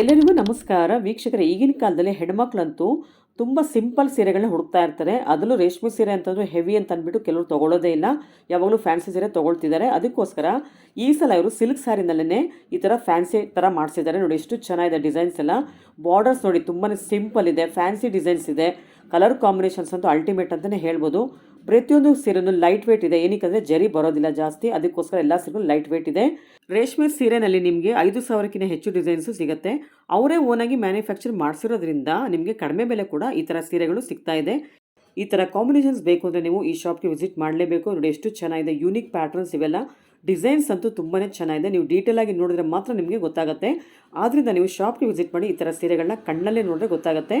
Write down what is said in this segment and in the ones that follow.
ಎಲ್ಲರಿಗೂ ನಮಸ್ಕಾರ. ವೀಕ್ಷಕರೇ, ಈಗಿನ ಕಾಲದಲ್ಲಿ ಹೆಣ್ಮಕ್ಳಂತೂ ತುಂಬ ಸಿಂಪಲ್ ಸೀರೆಗಳನ್ನ ಹುಡುಕ್ತಾ ಇರ್ತಾರೆ. ಅದರಲ್ಲೂ ರೇಷ್ಮೆ ಸೀರೆ ಅಂತಂದ್ರೆ ಹೆವಿ ಅಂತ ಅಂದ್ಬಿಟ್ಟು ಕೆಲವರು ತೊಗೊಳ್ಳೋದೇ ಇಲ್ಲ. ಯಾವಾಗಲೂ ಫ್ಯಾನ್ಸಿ ಸೀರೆ ತೊಗೊಳ್ತಿದ್ದಾರೆ. ಅದಕ್ಕೋಸ್ಕರ ಈ ಸಲ ಇವರು ಸಿಲ್ಕ್ ಸ್ಯಾರಿನಲ್ಲೇ ಈ ಥರ ಫ್ಯಾನ್ಸಿ ಥರ ಮಾಡಿಸಿದ್ದಾರೆ. ನೋಡಿ ಎಷ್ಟು ಚೆನ್ನಾಗಿದೆ ಡಿಸೈನ್ಸ್ ಎಲ್ಲ. ಬಾರ್ಡರ್ಸ್ ನೋಡಿ ತುಂಬಾ ಸಿಂಪಲ್ ಇದೆ, ಫ್ಯಾನ್ಸಿ ಡಿಸೈನ್ಸ್ ಇದೆ. ಕಲರ್ ಕಾಂಬಿನೇಷನ್ಸ್ ಅಂತೂ ಅಲ್ಟಿಮೇಟ್ ಅಂತಲೇ ಹೇಳ್ಬೋದು. ಪ್ರತಿಯೊಂದು ಸೀರೆನೂ ಲೈಟ್ ವೇಟ್ ಇದೆ. ಏನಕ್ಕೆ ಜರಿ ಬರೋದಿಲ್ಲ ಜಾಸ್ತಿ. ಅದಕ್ಕೋಸ್ಕರ ಎಲ್ಲ ಸೀರೆಗಳು ಲೈಟ್ ವೇಟ್ ಇದೆ. ರೇಷ್ಮೆ ಸೀರೆನಲ್ಲಿ ನಿಮಗೆ ಐದು ಸಾವಿರಕ್ಕಿಂತ ಹೆಚ್ಚು ಡಿಸೈನ್ಸು ಸಿಗುತ್ತೆ. ಅವರೇ ಓನಾಗಿ ಮ್ಯಾನುಫ್ಯಾಕ್ಚರ್ ಮಾಡಿಸಿರೋದ್ರಿಂದ ನಿಮಗೆ ಕಡಿಮೆ ಬೆಲೆ ಕೂಡ ಈ ಥರ ಸೀರೆಗಳು ಸಿಗ್ತಾ ಇದೆ. ಈ ಥರ ಕಾಂಬಿನೇಷನ್ಸ್ ಬೇಕು ಅಂದರೆ ನೀವು ಈ ಶಾಪ್ಗೆ ವಿಸಿಟ್ ಮಾಡಲೇಬೇಕು. ನೋಡಿ ಎಷ್ಟು ಚೆನ್ನಾಗಿದೆ. ಯೂನಿಕ್ ಪ್ಯಾಟರ್ನ್ಸ್ ಇವೆಲ್ಲ. ಡಿಸೈನ್ಸ್ ಅಂತೂ ತುಂಬಾ ಚೆನ್ನಾಗಿದೆ. ನೀವು ಡೀಟೇಲ್ ಆಗಿ ನೋಡಿದ್ರೆ ಮಾತ್ರ ನಿಮಗೆ ಗೊತ್ತಾಗುತ್ತೆ. ಆದ್ದರಿಂದ ನೀವು ಶಾಪ್ಗೆ ವಿಸಿಟ್ ಮಾಡಿ ಈ ಥರ ಸೀರೆಗಳನ್ನ ಕಣ್ಣಲ್ಲೇ ನೋಡಿದ್ರೆ ಗೊತ್ತಾಗುತ್ತೆ.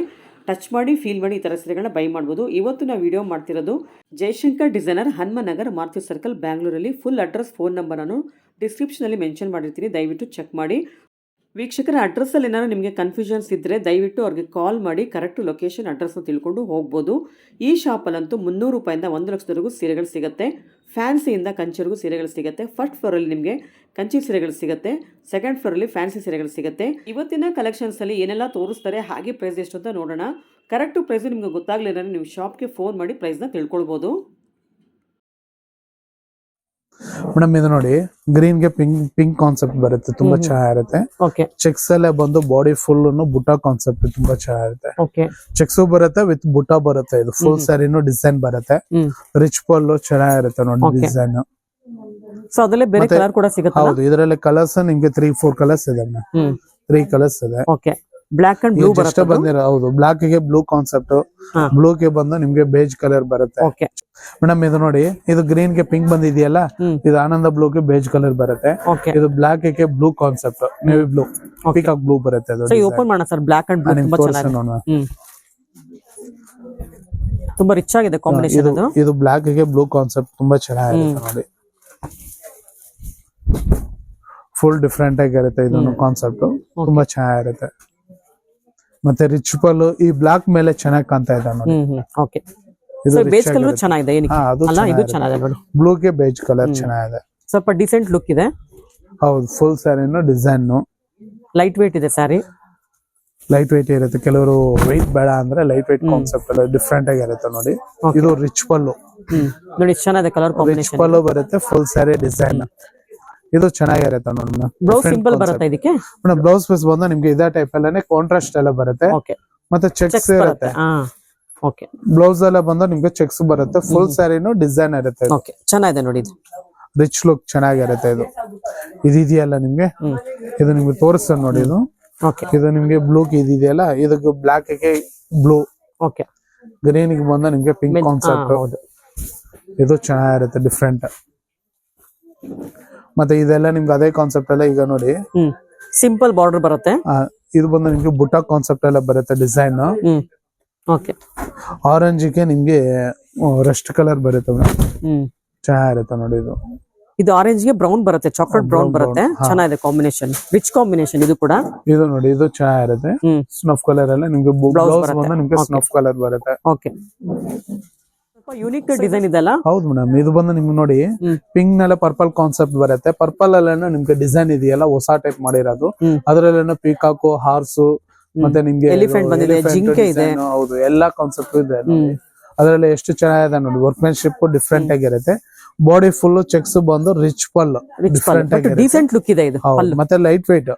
ಟಚ್ ಮಾಡಿ ಫೀಲ್ ಮಾಡಿ ಈ ಥರ ಸೀರೆಗಳನ್ನ ಬೈ ಮಾಡ್ಬೋದು. ಇವತ್ತು ನಾವು ವಿಡಿಯೋ ಮಾಡ್ತಿರೋದು ಜಯಶಂಕರ್ ಡಿಸೈನರ್ ಹನುಮನಗರ್ ಮಾರುತಿ ಸರ್ಕಲ್ ಬ್ಯಾಂಗ್ಳೂರಲ್ಲಿ ಫುಲ್ ಅಡ್ರೆಸ್ ಫೋನ್ ನಂಬರನ್ನು ಡಿಸ್ಕ್ರಿಪ್ಷನಲ್ಲಿ ಮೆನ್ಷನ್ ಮಾಡಿರ್ತೀನಿ. ದಯವಿಟ್ಟು ಚೆಕ್ ಮಾಡಿ. ವೀಕ್ಷಕರ ಅಡ್ರೆಸ್ಸಲ್ಲಿ ಏನಾದರೂ ನಿಮಗೆ ಕನ್ಫ್ಯೂಷನ್ಸ್ ಇದ್ದರೆ ದಯವಿಟ್ಟು ಅವ್ರಿಗೆ ಕಾಲ್ ಮಾಡಿ ಕರೆಕ್ಟ್ ಲೊಕೇಶನ್ ಅಡ್ರೆಸ್ನ ತಿಳ್ಕೊಂಡು ಹೋಗ್ಬೋದು. ಈ ಶಾಪಲ್ಲಂತೂ ಮುನ್ನೂರು ರೂಪಾಯಿಂದ ಒಂದು ಲಕ್ಷದವರೆಗೂ ಸೀರೆಗಳು ಸಿಗುತ್ತೆ. ಫ್ಯಾನ್ಸಿಯಿಂದ ಕಂಚಿವರೆಗೂ ಸೀರೆಗಳು ಸಿಗುತ್ತೆ. ಫಸ್ಟ್ ಫ್ಲೋರಲ್ಲಿ ನಿಮಗೆ ಕಂಚಿ ಸೀರೆಗಳು ಸಿಗುತ್ತೆ. ಸೆಕೆಂಡ್ ಫ್ಲೋರಲ್ಲಿ ಫ್ಯಾನ್ಸಿ ಸೀರೆಗಳು ಸಿಗುತ್ತೆ. ಇವತ್ತಿನ ಕಲೆಕ್ಷನ್ಸಲ್ಲಿ ಏನೆಲ್ಲ ತೋರಿಸ್ತಾರೆ, ಹಾಗೆ ಪ್ರೈಸ್ ಎಷ್ಟು ಅಂತ ನೋಡೋಣ. ಕರೆಕ್ಟು ಪ್ರೈಸು ನಿಮಗೆ ಗೊತ್ತಾಗಲಿಲ್ಲ ನೀವು ಶಾಪ್ಗೆ ಫೋನ್ ಮಾಡಿ ಪ್ರೈಸ್ನ ತಿಳ್ಕೊಳ್ಬೋದು. ಮೇಡಮ್ ಇದು ನೋಡಿ ಗ್ರೀನ್ಗೆ ಪಿಂಕ್ ಪಿಂಕ್ ಕಾನ್ಸೆಪ್ಟ್ ಬರುತ್ತೆ ತುಂಬಾ. ಚೆನ್ನಾಗಿರುತ್ತೆ. ಚೆಕ್ಸ್ ಅಲ್ಲೇ ಬಂದು ಬಾಡಿ ಫುಲ್ ಬುಟಾ ಕಾನ್ಸೆಪ್ಟ್ ತುಂಬಾ ಚೆನ್ನಾಗಿರುತ್ತೆ. ಚೆಕ್ಸ್ ಬರುತ್ತೆ ವಿತ್ ಬುಟಾ ಬರುತ್ತೆ ಇದು ಫುಲ್. ಸ್ಯಾರಿನೂ ಡಿಸೈನ್ ಬರುತ್ತೆ. ರಿಚ್ ಪಲ್ಲು ಚೆನ್ನಾಗಿರುತ್ತೆ ನೋಡಿ ಡಿಸೈನ್ ಸೊ ಅದರಲ್ಲಿ ಬೇರೆ ಕಲರ್ ಕೂಡ ಸಿಗುತ್ತೆ ಹೌದು ಇದರಲ್ಲಿ ಕಲರ್ಸ್ ನಿಮ್ಗೆ ತ್ರೀ ಫೋರ್ ಕಲರ್ಸ್ ಇದೆ ಮೇಡಮ್ ತ್ರೀ ಕಲರ್ಸ್ ಇದೆ. ಓಕೆ. ಬ್ಲ್ಯಾಕ್ ಅಂಡ್ ಬ್ಲೂ ಬರುತ್ತೆ ಬಂದಿರೋ ಹೌದು. ಬ್ಲಾಕ್ಗೆ ಬ್ಲೂ ಕಾನ್ಸೆಪ್ಟ್. ಬ್ಲೂ ಗೆ ಬಂದು ನಿಮ್ಗೆ ಬೇಜ್ ಕಲರ್ ಬರುತ್ತೆ. ಓಕೆ ಮೇಡಮ್ ಇದು ನೋಡಿ ಇದು ಗ್ರೀನ್ಗೆ ಪಿಂಕ್ ಬಂದಿದೆಯಲ್ಲ ಇದು ಆನಂದ ಬ್ಲೂ ಗೆ ಬೇಜ್ ಕಲರ್ ಬರುತ್ತೆ. ಓಕೆ ಇದು ಬ್ಲಾಕ್ಗೆ blue concept navy blue pick peacock blue ಬರುತ್ತೆ ಅದು ಸರಿ ಓಪನ್ ಮಾಡೋಣ ಸರ್ ಬ್ಲಾಕ್ ಅಂಡ್ ಬ್ಲೂ ಚೆನ್ನಾಗಿದೆ. ನೋಡೋಣ. ತುಂಬಾ ರಿಚ್ ಆಗಿದೆ ಕಾಂಬಿನೇಷನ್ ಇದು ಅದು. ಇದು ಬ್ಲಾಕ್ಗೆ ಬ್ಲೂ ಕಾನ್ಸೆಪ್ಟ್ ತುಂಬಾ ಚೆನ್ನಾಗಿರುತ್ತೆ ನೋಡಿ. ಫುಲ್ ಡಿಫ್ರೆಂಟ್ ಆಗಿರುತ್ತೆ ಇದನ್ನು ಕಾನ್ಸೆಪ್ಟ್ ತುಂಬಾ ಚೆನ್ನಾಗಿರುತ್ತೆ. ಮತ್ತೆ ರಿಚ್ ಪಲ್ ಈ ಬ್ಲಾಕ್ ಮೇಲೆ ಚೆನ್ನಾಗಿ ಕಾಣ್ತಾ ಇದೆ ನೋಡಿ. ಓಕೆ ಇದು ಬೇಜ್ ಕಲರ್. ಚೆನ್ನಾಗಿದೆ ಏನಕ್ಕೆ? ಅಲ್ಲ ಇದು ಚೆನ್ನಾಗಿದೆ. ನೋಡಿ ಬ್ಲೂ ಗೆ ಬೇಜ್ ಕಲರ್ ಚೆನ್ನಾಗಿದೆ. ಸ್ವಲ್ಪ ಡಿಸೆಂಟ್ ಲುಕ್ ಇದೆ. ಹೌದು ಫುಲ್ ಸ್ಯಾರಿನ ಡಿಸೈನ್ ಲೈಟ್ ವೇಟ್ ಇದೆ ಸ್ಯಾರಿ ಲೈಟ್ weight ಇರುತ್ತೆ. ಕೆಲವರು ವೆಯ್ಟ್ ಬೇಡ ಅಂದ್ರೆ ಲೈಟ್ weight ಕಾನ್ಸೆಪ್ಟ್ ಎಲ್ಲ ಡಿಫ್ರೆಂಟ್ ಆಗಿರುತ್ತೆ ನೋಡಿ. ಇದು ರಿಚ್ ಪಲ್ಲು ನೋಡಿ ಚೆನ್ನಾಗಿದೆ ಕಲರ್ ರಿಚ್ ಪಲ್ಲು ಬರುತ್ತೆ ಫುಲ್ ಸ್ಯಾರಿ ಡಿಸೈನ್ ಇದು ಚೆನ್ನಾಗಿರುತ್ತೆ ನೋಡಿ ಬ್ಲೌಸ್ ಸಿಂಪಲ್ ಬರುತ್ತೆ ಇದಕ್ಕೆ? ಮೇಡಮ್ ಬ್ಲೌಸ್ ಪೀಸ್ ಬಂದು ನಿಮ್ಗೆ ಇದೇ ಟೈಪ್ ಅಲ್ಲೇ ಕಾಂಟ್ರಾಸ್ಟ್ ಎಲ್ಲ ಬರುತ್ತೆ. ಓಕೆ ಮತ್ತೆ ಚೆಕ್ಸ್ ಇರುತ್ತೆ. ಓಕೆ ಬ್ಲೌಸ್ ಎಲ್ಲ ಬಂದು ನಿಮ್ಗೆ ಚೆಕ್ಸ್ ಬರುತ್ತೆ. ಫುಲ್ ಸ್ಯಾರಿನು ಡಿಸೈನ್ ಇರುತ್ತೆ ಓಕೆ ಚೆನ್ನಾಗಿದೆ ನೋಡಿ ಇದು. ರಿಚ್ ಲುಕ್ ಚೆನ್ನಾಗಿರುತ್ತೆ ಇದು. ಇದಿದೆಯಲ್ಲ ಇದೆಯಲ್ಲ ನಿಮ್ಗೆ ಇದು ನಿಮ್ಗೆ ತೋರಿಸ್ತಾನೆ ನೋಡಿ ಇದು. ಓಕೆ ಇದು ನಿಮ್ಗೆ ಬ್ಲೂ ಇದೆಯಲ್ಲ ಇದಕ್ಕೆ ಬ್ಲಾಕ್ಗೆ ಬ್ಲೂ ಓಕೆ ಗ್ರೀನ್ಗೆ ಬಂದು ನಿಮ್ಗೆ ಪಿಂಕ್ ಕಾನ್ಸೆಪ್ಟ್ ಇದು ಚೆನ್ನಾಗಿರುತ್ತೆ ಡಿಫ್ರೆಂಟ್ ಮತ್ತೆ ಇದೆಲ್ಲ ನಿಮ್ಗೆ ಅದೇ ಕಾನ್ಸೆಪ್ಟ್ ಎಲ್ಲ ಈಗ ನೋಡಿ. ಸಿಂಪಲ್ ಬಾರ್ಡರ್ ಬರುತ್ತೆ. ಇದು ಬಂದು ನಿಮ್ಗೆ ಬುಟ್ಟ ಕಾನ್ಸೆಪ್ಟ್ ಎಲ್ಲ ಬರುತ್ತೆ ಡಿಸೈನ್ ಓಕೆ ಆರೆಂಜ್ಗೆ ನಿಮ್ಗೆ ರಸ್ಟ್ ಕಲರ್ ಬರುತ್ತೆ ಚೆನ್ನಾಗಿರುತ್ತೆ ನೋಡಿ ಇದು. ಇದು ಆರೆಂಜ್ಗೆ ಬ್ರೌನ್ ಬರುತ್ತೆ ಚಾಕ್ಲೇಟ್ ಬ್ರೌನ್ ಬರುತ್ತೆ. ಚೆನ್ನಾಗಿದೆ ಕಾಂಬಿನೇಷನ್ ರಿಚ್ ಕಾಂಬಿನೇಷನ್ ಇದು ಕೂಡ. ಇದು ನೋಡಿ ಇದು ಚೆನ್ನಾಗಿರುತ್ತೆ. ಇರುತ್ತೆ ಸ್ನಫ್ ಕಲರ್ ಎಲ್ಲ ನಿಮ್ಗೆ ಬ್ಲೌಸ್. ಬಂದು ನಿಮ್ಗೆ ಸ್ನಫ್ ಕಲರ್ ಬರುತ್ತೆ. ಓಕೆ ಯೂನಿಕ್ ಡಿಸೈನ್ ಇದೆಲ್ಲ ಹೌದು ಮೇಡಮ್ ಇದು ಬಂದು ನಿಮ್ಗೆ ನೋಡಿ ಪಿಂಕ್ ನಲ್ಲ ಪರ್ಪಲ್ ಕಾನ್ಸೆಪ್ಟ್ ಬರುತ್ತೆ. ಪರ್ಪಲ್ ಅಲ್ಲೇನು ನಿಮ್ಗೆ ಡಿಸೈನ್ ಇದೆಯಲ್ಲ ಹೊಸ ಟೈಪ್ ಮಾಡಿರೋದು. ಅದರಲ್ಲೇನು ಪೀಕಾಕು ಹಾರ್ಸು ಮತ್ತೆ ನಿಮ್ಗೆ ಎಲಿಫೆಂಟ್ ಬಂದಿದೆ, ಜಿಂಕೆ ಇದೆ. ಹೌದು ಎಲ್ಲಾ ಕಾನ್ಸೆಪ್ಟ್ ಇದೆ ಅದರಲ್ಲಿ ಎಷ್ಟು ಚೆನ್ನಾಗಿದೆ ನೋಡಿ ವರ್ಕ್ಮೆನ್ಶಿಪ್ ಡಿಫ್ರೆಂಟ್ ಆಗಿರುತ್ತೆ. ಬಾಡಿ ಫುಲ್ ಚೆಕ್ಸ್ ಬಂದು ರಿಚ್ ಪಲ್ ಡಿಸೆಂಟ್ ಡಿಫ್ರೆಂಟ್ ಆಗಿರುತ್ತೆ. ಡೀಸೆಂಟ್ ಲುಕ್ ಇದೆ ಇದು ಮತ್ತೆ ಲೈಟ್ ವೈಟ್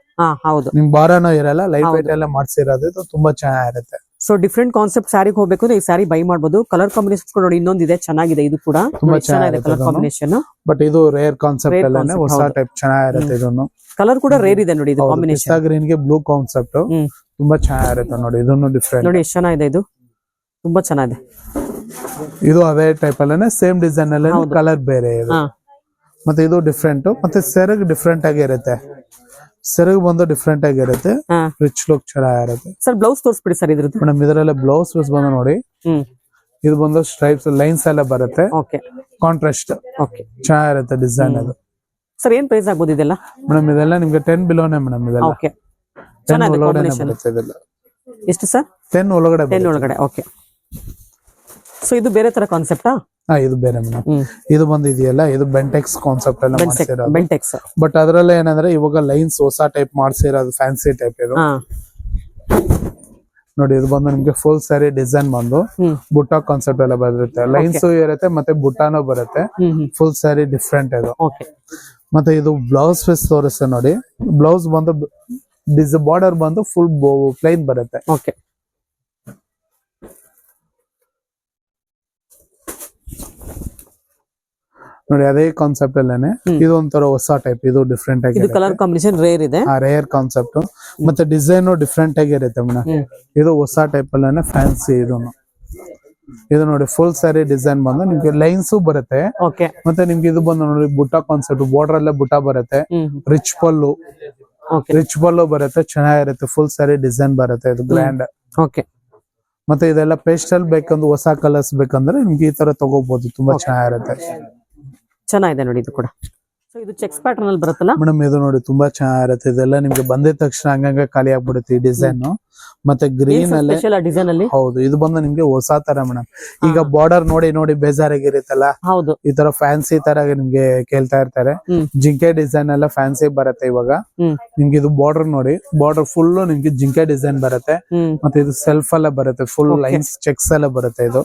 ಹೌದು. ನಿಮ್ ಭಾರನೂ ಇರಲ್ಲ ಲೈಟ್ ವೈಟ್ ಎಲ್ಲ ಮಾಡ್ಸಿರೋದು ಇದು ತುಂಬಾ ಚೆನ್ನಾಗಿರುತ್ತೆ. ಸೊ ಡಿಫ್ರೆಂಟ್ ಕಾನ್ಸೆಪ್ಟ್ ಸ್ಯಾರಿಗೆ ಹೋಗ್ಬೇಕು ಅಂದ್ರೆ ಈ ಸ್ಯಾರಿ ಬೈ ಮಾಡಬಹುದು ಕಲರ್ ಕಾಂಬಿನೇಷನ್ ನೋಡಿ ಇನ್ನೊಂದಿದೆ ಚೆನ್ನಾಗಿದೆ ಇದು ಕೂಡ. ತುಂಬಾ ಚೆನ್ನಾಗಿದೆ ಕಲರ್ ಕಾಂಬಿನೇಷನ್ ಬಟ್ ಇದು ರೇರ್ ಕಾನ್ಸೆಪ್ಟ್ ಹೊಸ ಟೈಪ್ ಚೆನ್ನಾಗಿರುತ್ತೆ ಇದನ್ನು. ಕಲರ್ ಕೂಡ ರೇರ್ ಇದೆ ನೋಡಿ ಇದು ಕಾಂಬಿನೇಷನ್ ಗ್ರೀನ್ಗೆ ಬ್ಲೂ ಕಾನ್ಸೆಪ್ಟ್ ತುಂಬಾ ಚೆನ್ನಾಗಿರುತ್ತೆ ನೋಡಿ ಇದನ್ನು ಡಿಫ್ರೆಂಟ್ ನೋಡಿ ಎಷ್ಟು ಚೆನ್ನಾಗಿದೆ ಇದು. ತುಂಬಾ ಚೆನ್ನಾಗಿದೆ. ಇದು ಅದೇ ಟೈಪ್ ಅಲ್ಲೇ ಸೇಮ್ ಡಿಸೈನ್ ಅಲ್ಲೇ. ಕಲರ್ ಬೇರೆ ಇದೆ. ಮತ್ತೆ ಇದು ಡಿಫ್ರೆಂಟ್ ಮತ್ತೆ ಸೆರಗ್ ಡಿಫ್ರೆಂಟ್ ಆಗಿರುತ್ತೆ ಸೆರಗ್ ಬಂದು ಡಿಫ್ರೆಂಟ್ ಆಗಿರುತ್ತೆ ರಿಚ್ ಲುಕ್ ಚೆನ್ನಾಗಿರುತ್ತೆ ಸರ್ ಬ್ಲೌಸ್ ತೋರಿಸ್ಬಿಡಿ ಸರ್ ಇದ್ರದ್ದು. ಮೇಡಮ್ ಇದರಲ್ಲೇ ಬ್ಲೌಸ್ ಪೀಸ್ ಬಂದು ನೋಡಿ. ಇದು ಬಂದು ಸ್ಟ್ರೈಪ್ಸ್ ಲೈನ್ಸ್ ಎಲ್ಲ ಬರುತ್ತೆ. ಓಕೆ. Contrast okay. ಚೆನ್ನಾಗಿರುತ್ತೆ ಡಿಸೈನ್ ಅದು. ಸರ್ ಏನ್ ಪ್ರೈಸ್ ಆಗ್ಬೋದು ಇದೆಲ್ಲ? ಮೇಡಮ್ ಇದೆಲ್ಲ ನಿಮ್ಗೆ ಟೆನ್ ಬಿಲೋನೆ ಮೇಡಮ್ ಇದೆಲ್ಲ. ಓಕೆ. ಟೆನ್ ಒಳಗಡೆ ಬರುತ್ತೆ ಇದೆಲ್ಲ. ಎಷ್ಟು ಸರ್? ಟೆನ್ ಒಳಗಡೆ ಟೆನ್. ಒಳಗಡೆ ಓಕೆ. ಸೊ ಇದು ಬೇರೆ ತರ ಕಾನ್ಸೆಪ್ಟಾ ಹಾ ಇದು ಬೇರೆ ಮೇಡಮ್ ಇದು ಬಂದಿದೆಯಲ್ಲ ಇದು ಬೆಂಟೆಕ್ಸ್ ಕಾನ್ಸೆಪ್ಟ್ ಎಲ್ಲ ಮಾಡ್ಸಿರೋದು. ಬೆಂಟೆಕ್ಸ್ ಬಟ್ ಅದರಲ್ಲೇ ಏನಂದ್ರೆ ಇವಾಗ ಲೈನ್ಸ್ ಹೊಸ ಟೈಪ್ ಮಾಡ್ಸಿರೋದು ಫ್ಯಾನ್ಸಿ ಟೈಪ್ ಇದು. ನೋಡಿ ಇದು ಬಂದು ನಿಮ್ಗೆ ಫುಲ್ ಸ್ಯಾರಿ ಡಿಸೈನ್ ಬಂದು ಬುಟ್ಟ ಕಾನ್ಸೆಪ್ಟ್ ಎಲ್ಲ ಬರುತ್ತೆ. ಲೈನ್ಸ್ ಇರುತ್ತೆ ಮತ್ತೆ ಬುಟ್ಟಾನು ಬರುತ್ತೆ. ಫುಲ್ ಸ್ಯಾರಿ ಡಿಫ್ರೆಂಟ್ ಇದು. ಓಕೆ ಮತ್ತೆ ಇದು ಬ್ಲೌಸ್ ಪೀಸ್ ತೋರಿಸ್ತೆ ನೋಡಿ. ಬ್ಲೌಸ್ ಬಂದು ಡಿಸ್ ಬಾರ್ಡರ್ ಬಂದು ಫುಲ್ ಪ್ಲೈನ್ ಬರುತ್ತೆ. ನೋಡಿ ಅದೇ ಕಾನ್ಸೆಪ್ಟ್ ಅಲ್ಲೇನೆ ಇದು ಒಂಥರ ಹೊಸ ಟೈಪ್ ಇದು ಡಿಫ್ರೆಂಟ್ ಆಗಿ ಕಲರ್ ಕಾಂಬಿನೇಷನ್ ರೇರ್ ಇದೆ. ರೇರ್ ಕಾನ್ಸೆಪ್ಟ್ ಮತ್ತೆ ಡಿಸೈನ್ ಡಿಫ್ರೆಂಟ್ ಆಗಿರುತ್ತೆ ಮೇಡಮ್. ಹ್ಮ್. ಇದು ಹೊಸ ಟೈಪ್ ಅಲ್ಲೇನೆ ಫ್ಯಾನ್ಸಿ ಇದು ಇದು ನೋಡಿ ಫುಲ್ ಸ್ಯಾರಿ ಡಿಸೈನ್ ಬಂದು ನಿಮ್ಗೆ ಲೈನ್ಸ್ ಬರುತ್ತೆ. ಮತ್ತೆ ನಿಮ್ಗೆ ಇದು ಬಂದು ನೋಡಿ ಬುಟ್ಟ ಕಾನ್ಸೆಪ್ಟ್ ಬಾರ್ಡರ್ ಅಲ್ಲೇ ಬುಟ್ಟ ಬರುತ್ತೆ. ರಿಚ್ ಪಲ್ಲು ರಿಚ್ ಪಲ್ಲು ಬರುತ್ತೆ ಚೆನ್ನಾಗಿರುತ್ತೆ ಫುಲ್ ಸ್ಯಾರಿ ಡಿಸೈನ್ ಬರುತ್ತೆ ಇದು ಗ್ರ್ಯಾಂಡ್ ಓಕೆ ಮತ್ತೆ ಇದೆಲ್ಲ ಪೇಸ್ಟಲ್ ಬೇಕಂದ್ರೆ ಹೊಸ ಕಲರ್ಸ್ ಬೇಕಂದ್ರೆ ನಿಮ್ಗೆ ಈ ತರ ತಗೋಬಹುದು ತುಂಬಾ ಚೆನ್ನಾಗಿರುತ್ತೆ. ಚೆನ್ನಾಗಿದೆ ನೋಡಿ ಇದು ಕೂಡ. ಸೊ ಇದು ಚೆಕ್ಸ್ ಪ್ಯಾಟರ್ನ್ ಅಲ್ಲಿ ಬರುತ್ತಲ್ಲ? ಮೇಡಮ್ ಇದು ನೋಡಿ ತುಂಬಾ ಚೆನ್ನಾಗಿರುತ್ತೆ. ಇದೆಲ್ಲ ನಿಮ್ಗೆ ಬಂದಿದ ತಕ್ಷಣ ಹಂಗಂಗ ಖಾಲಿ ಆಗ್ಬಿಡುತ್ತೆ ಈ ಡಿಸೈನ್ ಮತ್ತೆ ಗ್ರೀನ್ ಅಲ್ಲಿ ಡಿಸೈನ್ ಅಲ್ಲಿ? ಹೌದು ಇದು ಬಂದು ನಿಮ್ಗೆ ಹೊಸ ತರ ಮೇಡಮ್. ಈಗ ಬಾರ್ಡರ್ ನೋಡಿ ನೋಡಿ ಬೇಜಾರಾಗಿರುತ್ತಲ್ಲ? ಹೌದು. ಈ ತರ ಫ್ಯಾನ್ಸಿ ತರ ನಿಮ್ಗೆ ಕೇಳ್ತಾ ಇರ್ತಾರೆ. ಜಿಂಕೆ ಡಿಸೈನ್ ಎಲ್ಲ ಫ್ಯಾನ್ಸಿ ಬರುತ್ತೆ ಇವಾಗ. ನಿಮ್ಗೆ ಇದು ಬಾರ್ಡರ್ ನೋಡಿ ಬಾರ್ಡರ್ ಫುಲ್ ನಿಮ್ಗೆ ಜಿಂಕೆ ಡಿಸೈನ್ ಬರುತ್ತೆ. ಮತ್ತೆ ಇದು ಸೆಲ್ಫ್ ಎಲ್ಲ ಬರುತ್ತೆ ಫುಲ್ ಲೈನ್ಸ್ ಚೆಕ್ಸ್ ಎಲ್ಲ ಬರುತ್ತೆ ಇದು.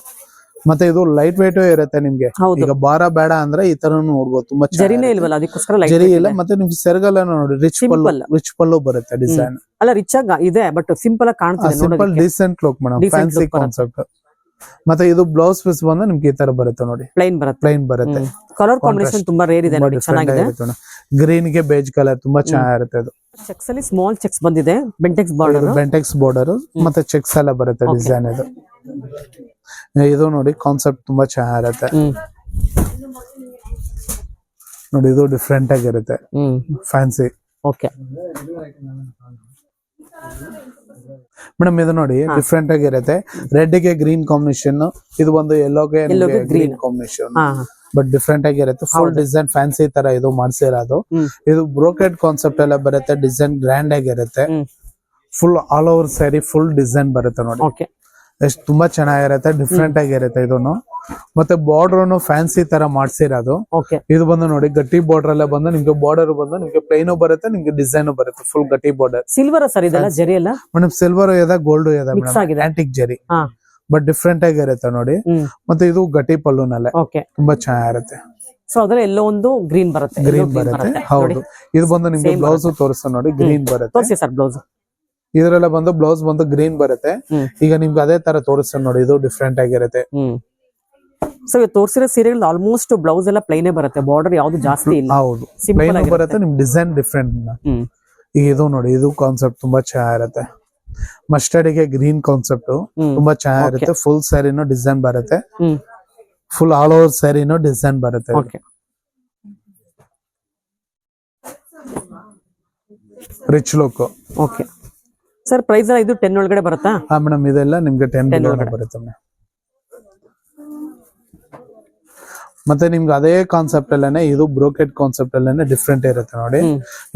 ಮತ್ತೆ ಇದು ಲೈಟ್ ವೇಟ್ ಇರುತ್ತೆ ನಿಮ್ಗೆ. ಈಗ ಭಾರ ಬೇಡ ಅಂದ್ರೆ ಈ ತರ ನೋಡ್ಬೋದು ತುಂಬಾ ಜರಿನೇ ಇಲ್ವಲ್ಲ? ಅದಕ್ಕೋಸ್ಕರ ಜರಿ ಇಲ್ಲ ಮತ್ತೆ ನಿಮ್ಗೆ ಸೆರಗಲ್ಲ ನೋಡಿ ರಿಚ್ ಪಲ್ಲು. ರಿಚ್ ಪಲ್ಲು ಬರುತ್ತೆ ಡಿಸೈನ್ ಅಲ್ಲ ರಿಚ್ ಆಗ ಇದೆ ಬಟ್ ಸಿಂಪಲ್ ಆಗಿ ಕಾಣ್ತಾ simple decent look madam fancy concept ಮತ್ತೆ ಇದು ಬ್ಲೌಸ್ ಪೀಸ್ ಬಂದ ನಿಮ್ಗೆ ಈ ತರ ಬರುತ್ತೆ ನೋಡಿ. ಪ್ಲೈನ್ ಬರುತ್ತೆ. ಪ್ಲೈನ್ ಬರುತ್ತೆ. ಕಲರ್ ಕಾಂಬಿನೇಷನ್ ತುಂಬಾ ರೇರ್ ಇದೆ ನೋಡಿ ಚೆನ್ನಾಗಿದೆ. ಗ್ರೀನ್ಗೆ ಬೇಜ್ ಕಲರ್ ತುಂಬಾ ಚೆನ್ನಾಗಿರುತ್ತೆ ಅದು. ಚೆಕ್ಸ್ ಅಲ್ಲಿ ಸ್ಮಾಲ್ ಚೆಕ್ಸ್ ಬಂದಿದೆ. ಬೆಂಟೆಕ್ಸ್ ಬಾರ್ಡರ್ ಬೆಂಟೆಕ್ಸ್ ಬಾರ್ಡರ್ ಮತ್ತೆ ಚೆಕ್ಸ್ ಎಲ್ಲ ಬರುತ್ತೆ ಡಿಸೈನ್ ಇದು ಇದು ನೋಡಿ ಕಾನ್ಸೆಪ್ಟ್ ತುಂಬಾ ಚೆನ್ನಾಗಿರುತ್ತೆ. ನೋಡಿ ಇದು ಡಿಫ್ರೆಂಟ್ ಆಗಿರುತ್ತೆ. ಫ್ಯಾನ್ಸಿ ಓಕೆ ಮೇಡಮ್ ಇದು ನೋಡಿ ಡಿಫ್ರೆಂಟ್ ಆಗಿರುತ್ತೆ. ರೆಡ್ಗೆ ಗ್ರೀನ್ ಕಾಂಬಿನೇಷನ್ ಇದು ಒಂದು ಯೆಲ್ಲೋಗೆ ಗೆ ಗ್ರೀನ್ ಕಾಂಬಿನೇಷನ್ ಬಟ್ ಡಿಫ್ರೆಂಟ್ ಆಗಿರುತ್ತೆ. ಫುಲ್ ಡಿಸೈನ್ ಫ್ಯಾನ್ಸಿ ತರ ಇದು ಮಾಡಿಸಿರೋದು. ಇದು ಬ್ರೋಕೆಡ್ ಕಾನ್ಸೆಪ್ಟ್ ಎಲ್ಲ ಬರುತ್ತೆ ಡಿಸೈನ್ ಗ್ರ್ಯಾಂಡ್ ಆಗಿರುತ್ತೆ. Full all over sari full design ಬರುತ್ತೆ ನೋಡಿ. ಓಕೆ ಎಷ್ಟು ತುಂಬಾ ಚೆನ್ನಾಗಿರುತ್ತೆ ಡಿಫ್ರೆಂಟ್ ಆಗಿರುತ್ತೆ ಇದನ್ನು ಮತ್ತೆ ಬಾರ್ಡರ್ ಫ್ಯಾನ್ಸಿ ತರ ಮಾಡ್ಸಿರೋದು. ಇದು ಬಂದು ನೋಡಿ ಗಟ್ಟಿ ಬಾರ್ಡರ್ ಎಲ್ಲ ಬಂದು ನಿಮ್ಗೆ ಬಾರ್ಡರ್ ಬಂದು ನಿಮ್ಗೆ ಪ್ಲೈನು ಬರುತ್ತೆ ನಿಮ್ಗೆ ಡಿಸೈನ್ ಬರುತ್ತೆ ಫುಲ್ ಗಟ್ಟಿ ಬಾರ್ಡರ್ ಸಿಲ್ವರ್ ಸರ್ ಇದೆಲ್ಲ ಜರಿ ಎಲ್ಲ ಮೇಡಮ್ ಸಿಲ್ವರ್ ಇದೆ ಗೋಲ್ಡ್ ಇದೆ. ಆಂಟಿಕ್ ಜರಿ. ಬಟ್ ಡಿಫ್ರೆಂಟ್ ಆಗಿರುತ್ತೆ ನೋಡಿ. ಮತ್ತೆ ಇದು ಗಟ್ಟಿ ಪಲ್ಲುನಲ್ಲೇ. ತುಂಬಾ ಚೆನ್ನಾಗಿರುತ್ತೆ. ಸೊ ಅದ್ರ ಎಲ್ಲೋ ಒಂದು ಗ್ರೀನ್ ಬರುತ್ತೆ. ಗ್ರೀನ್ ಬರುತ್ತೆ. ಹೌದು. ಇದು ಬಂದು ನಿಮ್ಗೆ ಬ್ಲೌಸ್ ತೋರಿಸ್ತಾ ನೋಡಿ ಗ್ರೀನ್ ಬರುತ್ತೆ. ತೋರಿಸಿ ಸರ್ ಬ್ಲೌಸ್ ಇದ್ರೆಲ್ಲ ಬಂದು ಬ್ಲೌಸ್ ಬಂದು ಗ್ರೀನ್ ಬರುತ್ತೆ. ಈಗ ನಿಮ್ಗೆ ಅದೇ ತರ ತೋರಿಸ್ತಾನೆ ನೋಡಿ ಇದು ಡಿಫ್ರೆಂಟ್ ಆಗಿರುತ್ತೆ. ಸೊ ತೋರಿಸಿರೋ ಸೀರೆಗಳು ಆಲ್ಮೋಸ್ಟ್ ಬ್ಲೌಸ್ ಎಲ್ಲ ಪ್ಲೈನೇ ಬರುತ್ತೆ ಬಾರ್ಡರ್ ಯಾವ್ದು ಜಾಸ್ತಿ ಇಲ್ಲ. ಹೌದು. ಪ್ಲೈನ್ ಬರುತ್ತೆ ನಿಮ್ ಡಿಸೈನ್ ಡಿಫ್ರೆಂಟ್ ಈಗ ಇದು ನೋಡಿ ಇದು ಕಾನ್ಸೆಪ್ಟ್ ತುಂಬಾ ಚೆನ್ನಾಗಿರುತ್ತೆ. ಮಸ್ಟರ್ಡ್ಗೆ ಗ್ರೀನ್ ಕಾನ್ಸೆಪ್ಟ್ ತುಂಬಾ ಚೆನ್ನಾಗಿರುತ್ತೆ. ಫುಲ್ ಸ್ಯಾರಿನೂ ಡಿಸೈನ್ ಬರುತ್ತೆ. ಫುಲ್ ಆಲ್ ಓವರ್ ಸ್ಯಾರಿನೂ ಡಿಸೈನ್ ಬರುತ್ತೆ rich look okay sir price ಇದು ಟೆನ್ ಒಳಗಡೆ ಬರುತ್ತಾ? ಹಾ ಮೇಡಮ್ ಇದೆಲ್ಲ ನಿಮ್ಗೆ ಟೆನ್ 10 ಒಳಗಡೆ. ಬರುತ್ತೆ. ಮತ್ತೆ ನಿಮ್ಗೆ ಅದೇ ಕಾನ್ಸೆಪ್ಟ್ ಅಲ್ಲೇನೆ ಇದು ಬ್ರೋಕೆಟ್ ಕಾನ್ಸೆಪ್ಟ್ ಅಲ್ಲೇನೆ ಡಿಫ್ರೆಂಟ್ ಇರುತ್ತೆ ನೋಡಿ.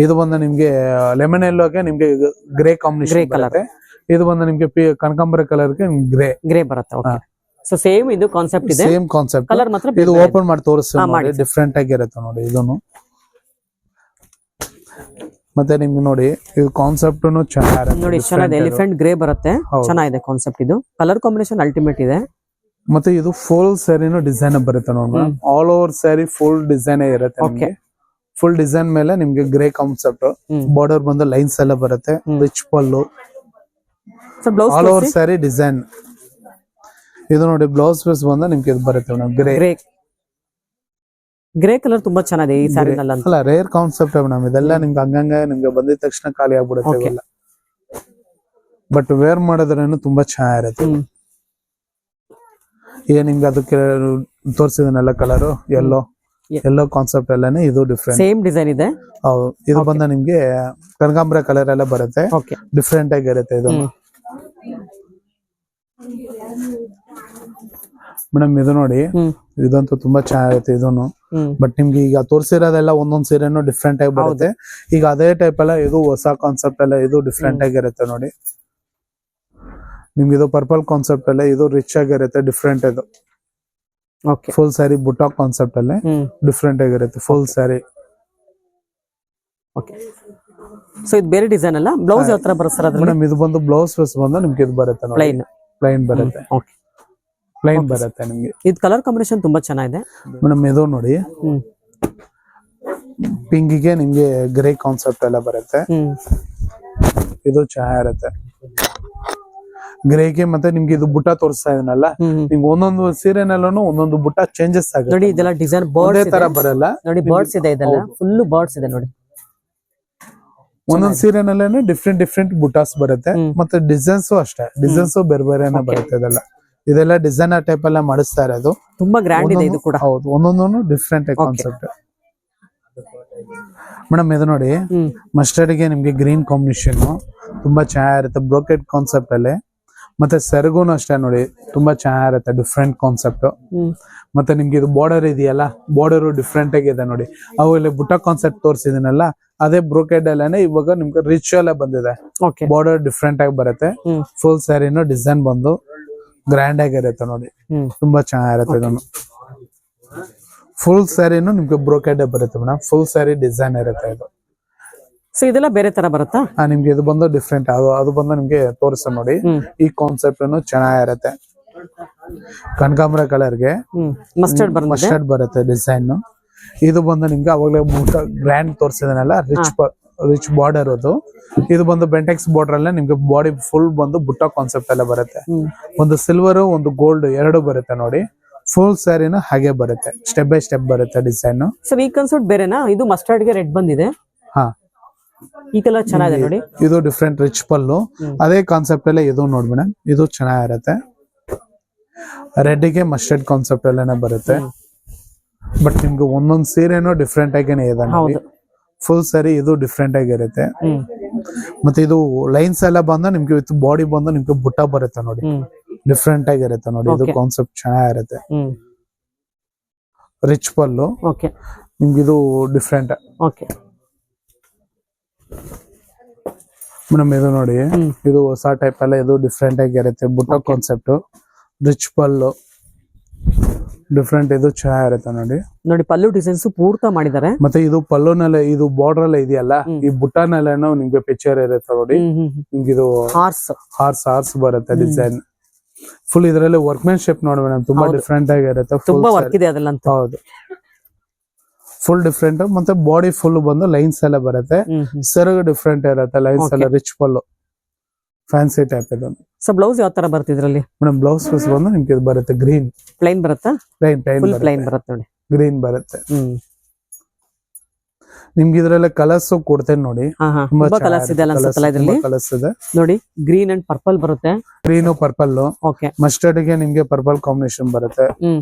ಇದು ಬಂದು ನಿಮ್ಗೆ ಲೆಮನ್ ಎಲ್ಲೋಗೆ ನಿಮ್ಗೆ ಗ್ರೇ ಕಾಂಬಿನೇಷನ್ ಕಲರ್ ಇದು ಬಂದು ನಿಮ್ಗೆ ಕನಕಾಂಬರ ಕಲರ್ಗೆ ಗ್ರೇ ಗ್ರೇ ಬರುತ್ತೆ ಸೊ ಸೇಮ್ ಇದು ಕಾನ್ಸೆಪ್ಟ್ ಇದೆ. ಸೇಮ್ ಕಾನ್ಸೆಪ್ಟ್ ಕಲರ್ ಮಾತ್ರ ಇದು ಓಪನ್ ಮಾಡಿ ತೋರಿಸ್ತೀವಿ ಡಿಫ್ರೆಂಟ್ ಆಗಿರುತ್ತೆ ನೋಡಿ ಇದನ್ನು ಮತ್ತೆ ನಿಮ್ಗೆ ನೋಡಿ ಇದು ಕಾನ್ಸೆಪ್ಟ್. ನೋಡಿ ಚೆನ್ನಾಗಿದೆ. ಎಲಿಫೆಂಟ್ ಗ್ರೇ ಬರುತ್ತೆ. ಚೆನ್ನಾಗಿದೆ ಕಾನ್ಸೆಪ್ಟ್ ಇದು. ಕಲರ್ ಕಾಂಬಿನೇಷನ್ ಅಲ್ಟಿಮೇಟ್ ಇದೆ. ಮತ್ತೆ ಇದು ಫುಲ್ ಸ್ಯಾರಿನೂ ಡಿಸೈನ್ ಬರುತ್ತೆ ನೋಡಿ all over sari full design ಇರುತ್ತೆ ಓಕೆ ಫುಲ್ ಡಿಸೈನ್ ಮೇಲೆ ನಿಮ್ಗೆ ಗ್ರೇ ಕಾನ್ಸೆಪ್ಟ್ ಬಾರ್ಡರ್ ಬಂದು ಲೈನ್ಸ್ ಎಲ್ಲ ಬರುತ್ತೆ. Rich pallu all over sari design ಇದು ನೋಡಿ ಬ್ಲೌಸ್ ಪೀಸ್ ಬಂದ ನಿಮ್ಗೆ ಇದು ಬರುತ್ತೆ ಗ್ರೇ ಗ್ರೇ ಕಲರ್ ತುಂಬಾ ಚೆನ್ನಾಗಿದೆ ಈ ಅಂತ ಅಲ್ಲ ರೇರ್ ಕಾನ್ಸೆಪ್ಟ್ ಮೇಡಮ್ ಇದೆಲ್ಲ ನಿಮ್ಗೆ ಹಂಗಂಗ ನಿಮ್ಗೆ ಬಂದಿದ ತಕ್ಷಣ ಖಾಲಿ ಆಗ್ಬಿಡುತ್ತೆ. ಬಟ್ ವೇರ್ ಮಾಡಿದ್ರೇನು ತುಂಬಾ ಚೆನ್ನಾಗಿರುತ್ತೆ. ಏನ್ ಈಗ ನಿಮ್ಗೆ ಅದಕ್ಕೆ ತೋರಿಸಿದನೆಲ್ಲ ಕಲರ್ ಎಲ್ಲೋ. ಎಲ್ಲೋ ಕಾನ್ಸೆಪ್ಟ್ ಎಲ್ಲಾನೇ ಇದು ಡಿಫ್ರೆಂಟ್ ಸೇಮ್ ಡಿಸೈನ್ ಇದೆ. ಹೌದು. ಇದು ಬಂದ ನಿಮ್ಗೆ ಕನಕಾಂಬ್ರ ಕಲರ್ ಎಲ್ಲ ಬರುತ್ತೆ. ಡಿಫ್ರೆಂಟ್ ಆಗಿರುತ್ತೆ ಇದು. ಮೇಡಮ್ ಇದು ನೋಡಿ. ಇದಂತೂ ತುಂಬಾ ಚೆನ್ನಾಗಿರುತ್ತೆ ಇದನ್ನು ಬಟ್ ನಿಮ್ಗೆ ಈಗ ತೋರಿಸಿರೋದೆಲ್ಲ ಒಂದೊಂದ್ ಸೀರೆನೂ ಡಿಫ್ರೆಂಟ್ ಆಗಿ ಬರುತ್ತೆ. ಈಗ ಅದೇ ಟೈಪ್ ಎಲ್ಲ ಇದು ಹೊಸ ಕಾನ್ಸೆಪ್ಟ್ ಎಲ್ಲ ಇದು ಡಿಫ್ರೆಂಟ್ ಆಗಿರುತ್ತೆ ನೋಡಿ. ನಿಮ್ಗೆ ಇದು ಪರ್ಪಲ್ ಕಾನ್ಸೆಪ್ಟ್ ಅಲ್ಲೇ ಇದು ರಿಚ್ ಆಗಿರುತ್ತೆ ಡಿಫ್ರೆಂಟ್ ಇದು. ಓಕೆ ಫುಲ್ ಸ್ಯಾರಿ ಬುಟಾ ಕಾನ್ಸೆಪ್ಟ್ ಅಲ್ಲಿ ಡಿಫ್ರೆಂಟ್ ಆಗಿರುತ್ತೆ ಫುಲ್ ಸ್ಯಾರಿ ಓಕೆ ಸೊ ಇದು ಬೇರೆ ಡಿಸೈನ್ ಅಲ್ಲ? ಬ್ಲೌಸ್ ಯಾವ ತರ ಬರುತ್ತೆ ಮೇಡಮ್ ಇದು ಬಂದು ಬ್ಲೌಸ್ ಪೀಸ್ ಬಂದು ನಿಮ್ಗೆ ಇದು ಬರುತ್ತೆ ಪ್ಲೈನ್ ಪ್ಲೈನ್ ಬರುತ್ತೆ. ಓಕೆ ಪ್ಲೈನ್ ಬರುತ್ತೆ ನಿಮಗೆ. ಇದು ಕಲರ್ ಕಾಂಬಿನೇಷನ್ ತುಂಬಾ ಚೆನ್ನಾಗಿದೆ. ಮೇಡಮ್ ಇದು ನೋಡಿ. ಪಿಂಕಿಗೆ ನಿಮ್ಗೆ ಗ್ರೇ ಕಾನ್ಸೆಪ್ಟ್ ಎಲ್ಲ ಬರುತ್ತೆ. ಇದು ಚೆನ್ನಾಗಿರುತ್ತೆ ಗ್ರೇಗೆ ಮತ್ತೆ ನಿಮ್ಗೆ ಇದು ಬುಟ್ಟ ತೋರಿಸ್ತಾ ಇದನ್ನಲ್ಲ. ನಿಮ್ಗೆ ಒಂದೊಂದು ಸೀರೆನಲ್ಲೂ ಒಂದೊಂದು ಬುಟ್ಟ ಚೇಂಜಸ್ ನೋಡಿ ಆಗುತ್ತೆ ಇದೆಲ್ಲ ಡಿಸೈನ್ ಬರ್ಡ್ಸ್ ತರ ಬರಲ್ಲ. ನೋಡಿ ಬರ್ಡ್ಸ್ ಇದೆ ಇದೆಲ್ಲ. ಫುಲ್ ಬರ್ಡ್ಸ್ ಇದೆ ನೋಡಿ. ಒಂದೊಂದು ಸೀರೆನಲ್ಲೇನೆ ಡಿಫ್ರೆಂಟ್ ಡಿಫ್ರೆಂಟ್ ಬುಟಾಸ್ ಬರುತ್ತೆ. ಮತ್ತೆ ಡಿಸೈನ್ಸ್ ಅಷ್ಟೇ. ಡಿಸೈನ್ಸ್ ಬೇರೆ ಬೇರೆ ಬರುತ್ತೆ ಇದೆಲ್ಲ. ಇದೆಲ್ಲ ಡಿಸೈನರ್ ಟೈಪ್ ಎಲ್ಲ ಮಾಡಿಸ್ತಾ ಇರೋದು. ತುಂಬಾ ಗ್ರ್ಯಾಂಡ್ ಇದೆ ಇದು ಕೂಡ. ಹೌದು ಒಂದೊಂದು ಡಿಫ್ರೆಂಟ್ ಕಾನ್ಸೆಪ್ಟ್ ಮೇಡಮ್ ಇದು ನೋಡಿ ಮಸ್ಟರ್ಡ್ಗೆ ನಿಮ್ಗೆ ಗ್ರೀನ್ ಕಾಂಬಿನೇಷನ್ ತುಂಬಾ ಚೆನ್ನಾಗಿರುತ್ತೆ ಬ್ರೋಕೆಟ್ ಕಾನ್ಸೆಪ್ಟ್ ಅಲ್ಲಿ. ಮತ್ತೆ ಸೆರಗುನು ಅಷ್ಟೇ ನೋಡಿ ತುಂಬಾ ಚೆನ್ನಾಗಿರುತ್ತೆ ಡಿಫ್ರೆಂಟ್ ಕಾನ್ಸೆಪ್ಟ್ ಮತ್ತೆ ನಿಮ್ಗೆ ಇದು ಬಾರ್ಡರ್ ಇದೆಯಲ್ಲ ಬಾರ್ಡರ್ ಡಿಫ್ರೆಂಟ್ ಆಗಿದೆ ನೋಡಿ. ಅವು ಇಲ್ಲಿ ಬುಟ್ಟ ಕಾನ್ಸೆಪ್ಟ್ ತೋರಿಸಿದಿನಲ್ಲ ಅದೇ ಬ್ರೋಕೆಡ್ ಅಲ್ಲೇನೆ ಇವಾಗ ನಿಮ್ಗೆ ರಿಚ್ ಅಲ್ಲೇ ಬಂದಿದೆ. ಬಾರ್ಡರ್ ಡಿಫ್ರೆಂಟ್ ಆಗಿ ಬರುತ್ತೆ. ಫುಲ್ ಸ್ಯಾರಿನೂ ಡಿಸೈನ್ ಬಂದು ಗ್ರ್ಯಾಂಡ್ ಆಗಿರುತ್ತೆ ನೋಡಿ. ತುಂಬಾ ಚೆನ್ನಾಗಿರುತ್ತೆ ಇದನ್ನು. ಫುಲ್ ಸ್ಯಾರಿನು ನಿಮ್ಗೆ ಬ್ರೋಕೆಡ್ ಬರುತ್ತೆ ಮೇಡಮ್ ಫುಲ್ ಸ್ಯಾರಿ ಡಿಸೈನ್ ಇರುತ್ತೆ ಇದು. ಸೊ ಇದೆಲ್ಲ ಬೇರೆ ತರ ಬರುತ್ತಾ? ಆ, ನಿಮ್ಗೆ ಇದು ಬಂದು ಡಿಫ್ರೆಂಟ್ ಅದು ಅದು ಬಂದು ನಿಮ್ಗೆ ತೋರಿಸ್ತಾ ನೋಡಿ. ಈ ಕಾನ್ಸೆಪ್ಟ್ ಚೆನ್ನಾಗಿರುತ್ತೆ. ಕನಕಾಂಬರ ಕಲರ್ಗೆ ಗೆ ಮಸ್ಟರ್ಡ್ ಮಸ್ಟರ್ಡ್ ಬರುತ್ತೆ ಡಿಸೈನ್ ಇದು ಬಂದು ನಿಮ್ಗೆ ಅವಾಗಲೇ ಬೂಟ ಗ್ರ್ಯಾಂಡ್ ತೋರಿಸಿದನಲ್ಲ ರಿಚ್ ರಿಚ್ ಬಾರ್ಡರ್ ಅದು. ಇದು ಬಂದು ಬೆಂಟೆಕ್ಸ್ ಬಾರ್ಡರ್ ಅಲ್ಲೇ ನಿಮ್ಗೆ ಬಾಡಿ ಫುಲ್ ಬಂದು ಬುಟ್ಟ ಕಾನ್ಸೆಪ್ಟ್ ಎಲ್ಲ ಬರುತ್ತೆ. ಒಂದು ಸಿಲ್ವರ್ ಒಂದು ಗೋಲ್ಡ್ ಎರಡು ಬರುತ್ತೆ ನೋಡಿ. ಫುಲ್ ಸ್ಯಾರಿನ ಹಾಗೆ ಬರುತ್ತೆ. ಸ್ಟೆಪ್ ಬೈ ಸ್ಟೆಪ್ ಬರುತ್ತೆ ಡಿಸೈನ್ ಸರ್ ಈ ಕನ್ಸರ್ಟ್ ಬೇರೆನಾ? ಇದು ಮಸ್ಟರ್ಡ್ಗೆ ರೆಡ್ ಬಂದಿದೆ. ಹಾ. ಈ ಕಲರ್ ಚೆನ್ನಾಗಿದೆ ನೋಡಿ. ಇದು ಡಿಫ್ರೆಂಟ್ ರಿಚ್ ಪಲ್ಲು ಅದೇ ಕಾನ್ಸೆಪ್ಟ್ ಅಲ್ಲೇ ಇದು ನೋಡ್ಬಿಡ ಇದು ಚೆನ್ನಾಗಿರುತ್ತೆ. ರೆಡ್ಗೆ ಮಸ್ಟರ್ಡ್ ಕಾನ್ಸೆಪ್ಟ್ ಅಲ್ಲೇನೆ ಬರುತ್ತೆ. ಬಟ್ ನಿಮ್ಗೆ ಒಂದೊಂದು ಸೀರೆನೂ ಡಿಫ್ರೆಂಟ್ ಆಗೇನೆ ಇದೆ ಫುಲ್ ಸರಿ ಇದು ಡಿಫ್ರೆಂಟ್ ಆಗಿರುತ್ತೆ. ಮತ್ತೆ ಇದು ಲೈನ್ಸ್ ಎಲ್ಲ ಬಂದು ನಿಮ್ಗೆ ವಿತ್ ಬಾಡಿ ಬಂದು ನಿಮ್ಗೆ ಬುಟ್ಟ ಬರುತ್ತೆ ನೋಡಿ. ಡಿಫ್ರೆಂಟ್ ಆಗಿರುತ್ತೆ ನೋಡಿ. ಇದು. ಕಾನ್ಸೆಪ್ಟ್ ಚೆನ್ನಾಗಿರುತ್ತೆ. ರಿಚ್ ಪಲ್ಲು. ನಿಮ್ಗೆ ಇದು ಡಿಫ್ರೆಂಟ್ ಮೇಡಮ್ ಇದು ನೋಡಿ. ಇದು ಹೊಸ ಟೈಪ್ ಎಲ್ಲ ಇದು ಡಿಫ್ರೆಂಟ್ ಆಗಿರುತ್ತೆ. ಬುಟ್ಟ ಕಾನ್ಸೆಪ್ಟ್ ರಿಚ್ ಪಲ್ಲು. ಡಿಫ್ರೆಂಟ್ ಇದು ಚೆನ್ನಾಗಿರುತ್ತೆ ನೋಡಿ. ನೋಡಿ ಪಲ್ಲು ಡಿಸೈನ್ಸ್ ಪೂರ್ತ ಮಾಡಿದ್ದಾರೆ. ಮತ್ತೆ ಇದು ಪಲ್ಲುನಲ್ಲೇ ಇದು ಬಾರ್ಡರ್ ಎಲ್ಲ ಇದೆಯಲ್ಲ ಈ ಬುಟ್ಟ ಬುಟ್ಟನಲ್ಲೇನೋ ನಿಮ್ಗೆ ಪಿಕ್ಚರ್ ಇರುತ್ತೆ ನೋಡಿ. ನಿಮ್ಗೆ ಇದು ಹಾರ್ಸ್ ಹಾರ್ಸ್ ಹಾರ್ಸ್ ಬರುತ್ತೆ ಡಿಸೈನ್ ಫುಲ್ ಇದರಲ್ಲಿ ವರ್ಕ್ಮೆನ್ ಶೇಪ್ ನೋಡಿ ಮೇಡಮ್ ತುಂಬಾ. ಡಿಫ್ರೆಂಟ್ ಆಗಿರುತ್ತೆ ತುಂಬಾ ವರ್ಕ್. ಇದೆ ಅದಲ್ಲಂತ ಹೌದು. ಫುಲ್ ಡಿಫ್ರೆಂಟ್ ಮತ್ತೆ ಬಾಡಿ ಫುಲ್ ಬಂದು ಲೈನ್ಸ್ ಎಲ್ಲ ಬರುತ್ತೆ. ಸೆರಗು ಡಿಫ್ರೆಂಟ್ ಇರುತ್ತೆ ಲೈನ್ಸ್. ಎಲ್ಲ ರಿಚ್ ಪಲ್ಲು. ಫ್ಯಾನ್ಸಿ ಟೈಪ್ ಇದು ಸೊ ಬ್ಲೌಸ್ ಯಾವ ತರ ಬರುತ್ತೆ ಇದ್ರಲ್ಲಿ? ಮೇಡಮ್ ಬ್ಲೌಸ್ ಪೀಸ್ ಬಂದು ನಿಮ್ಗೆ ಇದು ಬರುತ್ತೆ ಗ್ರೀನ್ ಪ್ಲೈನ್ ಬರುತ್ತಾ? ಪ್ಲೈನ್ ಪ್ಲೈನ್ ಫುಲ್ ಪ್ಲೈನ್ ಬರುತ್ತೆ ಬರುತ್ತೆ ನೋಡಿ. ಗ್ರೀನ್ ಬರುತ್ತೆ. ಹ್ಮ್. ನಿಮ್ಗೆ ಇದ್ರಲ್ಲಿ ಕಲರ್ಸ್ ಕೊಡ್ತೇನೆ ನೋಡಿ. ಹಾ ಹಾ. ತುಂಬಾ ಕಲರ್ಸ್ ಇದೆ ಅಲ್ಲ ಅನ್ಸುತ್ತಲ್ಲ ಇದ್ರಲ್ಲಿ? ಕಲರ್ಸ್ ಇದೆ. ನೋಡಿ ಗ್ರೀನ್ ಅಂಡ್ ಪರ್ಪಲ್ ಬರುತ್ತೆ. ಗ್ರೀನ್ ಪರ್ಪಲ್ ಓಕೆ ಮಸ್ಟರ್ಡ್ಗೆ ನಿಮ್ಗೆ ಪರ್ಪಲ್ ಕಾಂಬಿನೇಷನ್ ಬರುತ್ತೆ. ಹ್ಮ್.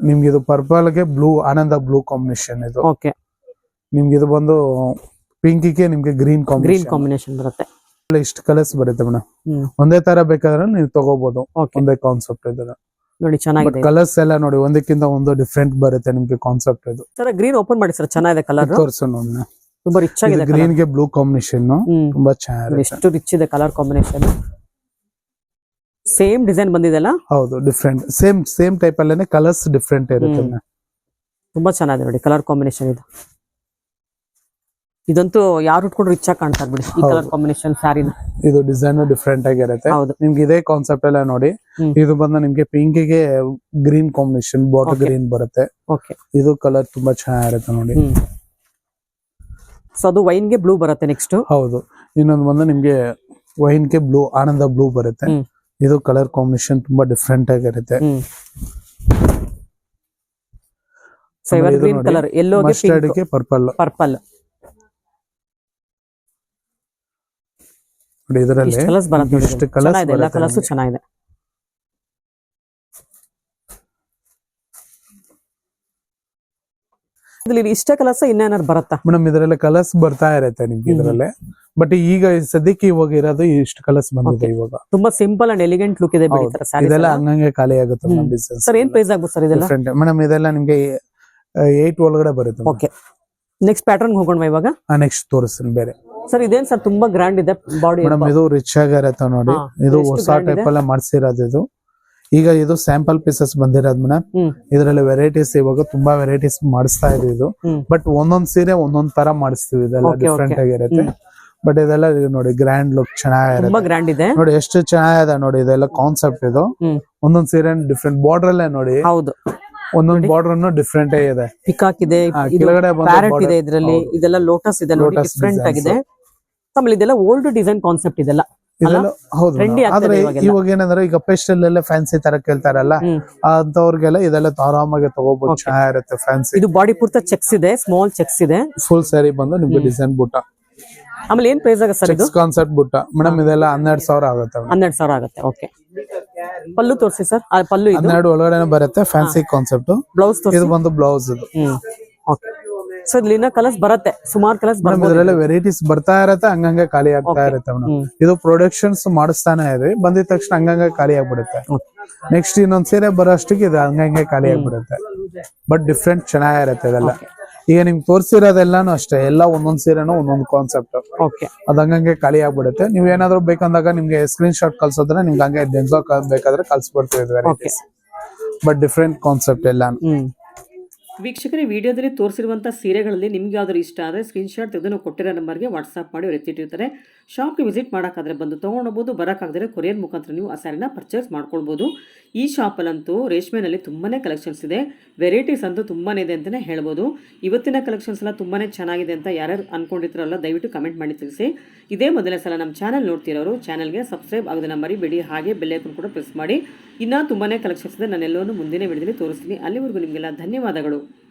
ನಿಮ್ಗೆ ಇದು ಪರ್ಪಲ್ಗೆ ಬ್ಲೂ ಆನಂದ ಬ್ಲೂ ಕಾಂಬಿನೇಷನ್ ಇದು. ಓಕೆ ನಿಮ್ಗೆ ಇದು ಬಂದು ಪಿಂಕಿಗೆ ನಿಮ್ಗೆ ಗ್ರೀನ್ ಗ್ರೀನ್ ಕಾಂಬಿನೇಷನ್ ಕಾಂಬಿನೇಷನ್ ಬರುತ್ತೆ. ಇಷ್ಟು ಕಲರ್ಸ್ ಬರುತ್ತೆ ಮೇಡಮ್. ಒಂದೇ ತರ ಬೇಕಾದ್ರೆ ನೀವು ತಗೋಬಹುದು ಒಂದೇ ಕಾನ್ಸೆಪ್ಟ್ ಇದರ ನೋಡಿ ಬಟ್ ಚೆನ್ನಾಗಿದೆ ಕಲರ್ಸ್ ಎಲ್ಲ ನೋಡಿ ಒಂದಕ್ಕಿಂತ ಒಂದು ಡಿಫ್ರೆಂಟ್ ಬರುತ್ತೆ ನಿಮ್ಗೆ ಕಾನ್ಸೆಪ್ಟ್ ಇದು. ಸರ್ ಗ್ರೀನ್ ಓಪನ್ ಮಾಡಿ ಸರ್ ಚೆನ್ನಾಗಿದೆ ಕಲರ್ ತೋರಿಸು ನೋಡಿ ತುಂಬಾ ರಿಚ್ ಆಗಿದೆ ಗ್ರೀನ್ಗೆ ಬ್ಲೂ ಕಾಂಬಿನೇಷನ್ ತುಂಬಾ ಚೆನ್ನಾಗಿದೆ. ಎಷ್ಟು ರಿಚ್ ಇದೆ ಕಲರ್ ಕಾಂಬಿನೇಷನ್ ಸೇಮ್ ಡಿಸೈನ್ ಬಂದಿದೆಲ್ಲ ಹೌದು ಡಿಫ್ರೆಂಟ್ ಸೇಮ್ ಸೇಮ್ ಟೈಪ್ ಅಲ್ಲೇನೆ ಕಲರ್ಸ್ ಡಿಫ್ರೆಂಟ್ ಇರುತ್ತೆ ತುಂಬಾ ಚೆನ್ನಾಗಿದೆ ನೋಡಿ ಕಲರ್ ಕಾಂಬಿನೇಷನ್ ಇದು. ಇದಂತೂ ಯಾರು ಉಟ್ಕೊಂಡು ರಿಚ್ ಆಗಿ ಕಾಣ್ತಾರೆ ಬಿಡಿ. ಈ ಕಲರ್ ಕಾಂಬಿನೇಷನ್ ಸ್ಯಾರಿನ ಇದು ಡಿಸೈನ್ ಡಿಫ್ರೆಂಟ್ ಆಗಿರುತ್ತೆ. ನಿಮ್ಗೆ ಇದೇ ಕಾನ್ಸೆಪ್ಟ್ ಎಲ್ಲ ನೋಡಿ ಇದು ಬಂದ ನಿಮ್ಗೆ ಪಿಂಕ್ಗೆ ಗ್ರೀನ್ ಕಾಂಬಿನೇಷನ್ ಬಾಟಲ್ ಗ್ರೀನ್ ಬರುತ್ತೆ. ಇದು ಕಲರ್ ತುಂಬಾ ಚೆನ್ನಾಗಿರುತ್ತೆ ನೋಡಿ. ಸೊ ಅದು ವೈನ್ಗೆ ಬ್ಲೂ ಬರುತ್ತೆ ನೆಕ್ಸ್ಟ್ ಹೌದು. ಇನ್ನೊಂದು ಬಂದ ನಿಮ್ಗೆ ವೈನ್ಗೆ ಬ್ಲೂ ಆನಂದ ಬ್ಲೂ ಬರುತ್ತೆ. ಇದು ಕಲರ್ ಕಾಂಬಿನೇಷನ್ ತುಂಬಾ ಡಿಫ್ರೆಂಟ್ ಆಗಿರುತ್ತೆ. ಕಲರ್ ಎಲ್ಲೋ ಮಸ್ಟರ್ಡ್ಗೆ ಪರ್ಪಲ್ ಪರ್ಪಲ್ ನೋಡಿ ಇದರಲ್ಲಿ. ಕಲರ್ಸ್ ಬರುತ್ತೆ ಇದು. ಎಲ್ಲ ಕಲರ್ಸ್. ಚೆನ್ನಾಗಿದೆ. ಇದ್ರಲ್ಲಿ ಇಷ್ಟೇ ಕಲರ್ಸ್ ಇನ್ನೇನಾದ್ರು ಬರುತ್ತಾ? ಮೇಡಮ್ ಇದರಲ್ಲಿ ಕಲರ್ಸ್ ಬರ್ತಾ ಇರುತ್ತೆ ನಿಮ್ಗೆ. ಇದರಲ್ಲಿ. ಬಟ್ ಈಗ ಸದ್ಯಕ್ಕೆ ಇವಾಗ ಇರೋದು ಇಷ್ಟು ಕಲರ್ಸ್ ಬಂದಿದೆ. ಇವಾಗ. ತುಂಬಾ ಸಿಂಪಲ್ ಅಂಡ್ ಎಲಿಗೆಂಟ್ ಲುಕ್ ಇದೆ. ಇದೆಲ್ಲ ಹಂಗಂಗೆ ಖಾಲಿ ಆಗುತ್ತೆ ಸರ್ ಏನ್ ಪ್ರೈಸ್ ಆಗ್ಬೋದು ಸರ್ ಇದೆಲ್ಲ? ಫ್ರೆಂಡ್ ಮೇಡಮ್ ಇದೆಲ್ಲ ನಿಮ್ಗೆ ಏಟ್ ಒಳಗಡೆ ಬರುತ್ತೆ ಓಕೆ ನೆಕ್ಸ್ಟ್ ಪ್ಯಾಟರ್ನ್ ಹೋಗೋಣ ಇವಾಗ? ನೆಕ್ಸ್ಟ್ ತೋರಿಸ್ತೀನಿ ಬೇರೆ. ಸರ್ ಇದೇನ್ ಸರ್ ತುಂಬಾ ಗ್ರ್ಯಾಂಡ್ ಇದೆ ಬಾಡಿ ಮೇಡಮ್ ಇದು ರಿಚ್ ಆಗಿರತ್ತೆ ನೋಡಿ. ಇದು ಹೊಸ ಟೈಪ್? ಎಲ್ಲ ಮಾಡ್ಸಿರೋದು ಇದು. ಈಗ ಇದು ಸ್ಯಾಂಪಲ್ ಪೀಸಸ್ ಬಂದಿರೋದ್ ಮೇಡಮ್ ಇದರಲ್ಲಿ ವೆರೈಟೀಸ್ ಇವಾಗ ತುಂಬಾ ವೆರೈಟೀಸ್ ಮಾಡಿಸ್ತಾ ಇದೆ ಇದು. ಬಟ್ ಒಂದೊಂದ್ ಸೀರೆ ಒಂದೊಂದ್ ತರ ಮಾಡಿಸ್ತೀವಿ ಇದೆಲ್ಲ ಡಿಫ್ರೆಂಟ್. ಆಗಿರುತ್ತೆ. ಬಟ್ ಇದೆಲ್ಲ ಇದು ನೋಡಿ ಗ್ರ್ಯಾಂಡ್ ಲುಕ್ ಚೆನ್ನಾಗಿರುತ್ತೆ. ತುಂಬಾ ಗ್ರ್ಯಾಂಡ್ ಇದೆ. ನೋಡಿ ಎಷ್ಟು ಚೆನ್ನಾಗಿದೆ ನೋಡಿ ಇದೆಲ್ಲ ಕಾನ್ಸೆಪ್ಟ್ ಇದು. ಒಂದೊಂದ್ ಸೀರೆ ಡಿಫ್ರೆಂಟ್ ಬಾರ್ಡರ್ ಅಲ್ಲೇ ನೋಡಿ. ಹೌದು. ಒಂದೊಂದ್ ಬಾರ್ಡರ್ ಅನ್ನು ಡಿಫ್ರೆಂಟ್ ಇದೆ. ಪಿಕಾಕ್ ಇದೆ ಕೆಳಗಡೆ ಇದೆ ಇದರಲ್ಲಿ. ಇದೆಲ್ಲ ಲೋಟಸ್ ಇದೆ ನೋಡಿ Lotus ಡಿಫ್ರೆಂಟ್ ಆಗಿದೆ. ಆಮೇಲೆ ಇದೆಲ್ಲ ಓಲ್ಡ್ ಡಿಸೈನ್ ಕಾನ್ಸೆಪ್ಟ್ ಇದೆಲ್ಲ. ಹೌದು ಆದ್ರೆ. ಇವಾಗ ಏನಂದ್ರೆ ಈಗ ಪೆಸ್ಟಲ್ ಎಲ್ಲ ಫ್ಯಾನ್ಸಿ ತರ ಕೇಳ್ತಾರಲ್ಲ ಅಂತವ್ರಿಗೆಲ್ಲ ಇದೆಲ್ಲ ಆರಾಮಾಗಿ ತಗೋಬಹುದು. ಚೆನ್ನಾಗಿರುತ್ತೆ ಫ್ಯಾನ್ಸಿ ಇದು ಬಾಡಿ ಪೂರ್ತ ಚೆಕ್ಸ್ ಇದೆ ಸ್ಮಾಲ್ ಚೆಕ್ಸ್ ಇದೆ. ಫುಲ್ ಸ್ಯಾರಿ ಬಂದು ನಿಮ್ಗೆ ಡಿಸೈನ್ ಬುಟ್ಟ. ಆಮೇಲೆ ಏನ್ ಪ್ರೈಸ್ ಆಗುತ್ತೆ ಸರ್ ಇದು? ಕಾನ್ಸೆಪ್ಟ್ ಬುಟ್ಟ. ಮೇಡಮ್ ಇದೆಲ್ಲ ಹನ್ನೆರಡು ಸಾವಿರ ಆಗುತ್ತೆ. ಹನ್ನೆರಡು ಸಾವಿರ ಆಗುತ್ತೆ ಓಕೆ ಪಲ್ಲು ತೋರಿಸಿ ಸರ್. ಪಲ್ಲು ಹನ್ನೆರಡು ಒಳಗಡೆ ಬರುತ್ತೆ ಫ್ಯಾನ್ಸಿ ಕಾನ್ಸೆಪ್ಟ್ ಬ್ಲೌಸ್ ಇದು ಬಂದು ಬ್ಲೌಸ್ ಇದು. ಓಕೆ ಸೊ ಇಲ್ಲಿನ ಕಲರ್ಸ್ ಬರುತ್ತೆ. ಸುಮಾರು ಕಲರ್ಸ್ ಬರುತ್ತೆ ವೆರೈಟೀಸ್ ಬರ್ತಾ ಇರತ್ತೆ ಹಂಗಂಗೆ ಖಾಲಿ ಆಗ್ತಾ ಇರುತ್ತೆ ಮೇಡಮ್ ಇದು ಪ್ರೊಡಕ್ಷನ್ಸ್ ಮಾಡಿಸ್ತಾನೆ ಇದೆ ಬಂದಿದ ತಕ್ಷಣ ಹಂಗಂಗೆ ಖಾಲಿ ಆಗ್ಬಿಡುತ್ತೆ. ನೆಕ್ಸ್ಟ್ ಇನ್ನೊಂದ್ ಸೀರೆ ಬರೋ ಅಷ್ಟಿಗೆ ಇದು ಹಂಗಂಗೆ ಖಾಲಿ ಆಗ್ಬಿಡುತ್ತೆ. ಬಟ್ ಡಿಫ್ರೆಂಟ್ ಚೆನ್ನಾಗಿರುತ್ತೆ ಇದೆಲ್ಲ. ಈಗ ನಿಮ್ಗೆ ತೋರಿಸಿರೋದೆಲ್ಲಾನು ಅಷ್ಟೇ. ಎಲ್ಲ ಒಂದೊಂದ್ ಸೀರೆನೂ ಒಂದೊಂದು ಕಾನ್ಸೆಪ್ಟ್ ಓಕೆ ಅದ್ ಹಂಗಂಗೆ ಖಾಲಿ ಆಗ್ಬಿಡುತ್ತೆ. ನೀವ್ ಏನಾದ್ರು ಬೇಕಂದಾಗ ನಿಮ್ಗೆ ಸ್ಕ್ರೀನ್ ಶಾಟ್ ಕಳ್ಸೋದ್ರೆ ನಿಮ್ಗೆ ಹಂಗೆ ಬೇಕಾದ್ರೆ ಕಳ್ಸ್ಬಿಡ್ತೀವಿ ಬಿಡ್ತೀವಿ ಬಟ್ ಡಿಫ್ರೆಂಟ್ ಕಾನ್ಸೆಪ್ಟ್ ಎಲ್ಲಾನು. ವೀಕ್ಷಕರೇ, ವಿಡಿಯೋದಲ್ಲಿ ತೋರಿಸಿರುವಂಥ ಸೀರೆಗಳಲ್ಲಿ ನಿಮ್ಗೆ ಯಾವ್ದಾದ್ರು ಇಷ್ಟ ಆದರೆ ಸ್ಕ್ರೀನ್ಶಾಟ್ ತೆಗೆದು ಕೊಟ್ಟಿರೋ ನಂಬರ್ಗೆ ವಾಟ್ಸಪ್ ಮಾಡಿ ಅವ್ರು ಎತ್ತಿಟ್ಟಿರ್ತಾರೆ. ಶಾಪ್ಗೆ ವಿಸಿಟ್ ಮಾಡೋಕ್ಕಾದ್ರೆ ಬಂದು ತೊಗೊಂಡೋಗ್ಬೋದು ಬರೋಕ್ಕಾಗದರೆ ಕೊರಿಯರ್ ಮುಖಾಂತರ ನೀವು ಆ ಸ್ಯಾರಿನ ಪರ್ಚೇಸ್ ಮಾಡ್ಕೊಳ್ಬೋದು. ಈ ಶಾಪಲ್ಲಂತೂ ರೇಷ್ಮೆನಲ್ಲಿ ತುಂಬಾ ಕಲೆಕ್ಷನ್ಸ್ ಇದೆ. ವೆರೈಟೀಸ್ ಅಂತೂ ತುಂಬಾ ಇದೆ ಅಂತಲೇ ಹೇಳ್ಬೋದು. ಇವತ್ತಿನ ಕಲೆಕ್ಷನ್ಸ್ ಎಲ್ಲ ತುಂಬಾ ಚೆನ್ನಾಗಿದೆ ಅಂತ ಯಾರ್ಯಾರು ಅಂದ್ಕೊಂಡಿರ್ತಾರಲ್ಲ ದಯವಿಟ್ಟು ಕಮೆಂಟ್ ಮಾಡಿ ತಿಳಿಸಿ. ಇದೇ ಮೊದಲನೇ ಸಲ ನಮ್ಮ ಚಾನಲ್ ನೋಡ್ತಿರೋರು ಚಾನಲ್ಗೆ ಸಬ್ಸ್ಕ್ರೈಬ್ ಆಗೋದನ್ನ ಮರಿಬೇಡಿ. ಹಾಗೆ ಬೆಲ್ಲೈಕನ್ ಕೂಡ ಪ್ರೆಸ್ ಮಾಡಿ. ಇನ್ನೂ ತುಂಬಾ ಕಲೆಕ್ಷನ್ಸ್ ಇದೆ. ನಾನು ಎಲ್ಲವನ್ನು ಮುಂದಿನ ವಿಡಿಯೋದಲ್ಲಿ ತೋರಿಸ್ತೀನಿ. ಅಲ್ಲಿವರೆಗೂ ನಿಮಗೆಲ್ಲ ಧನ್ಯವಾದಗಳು.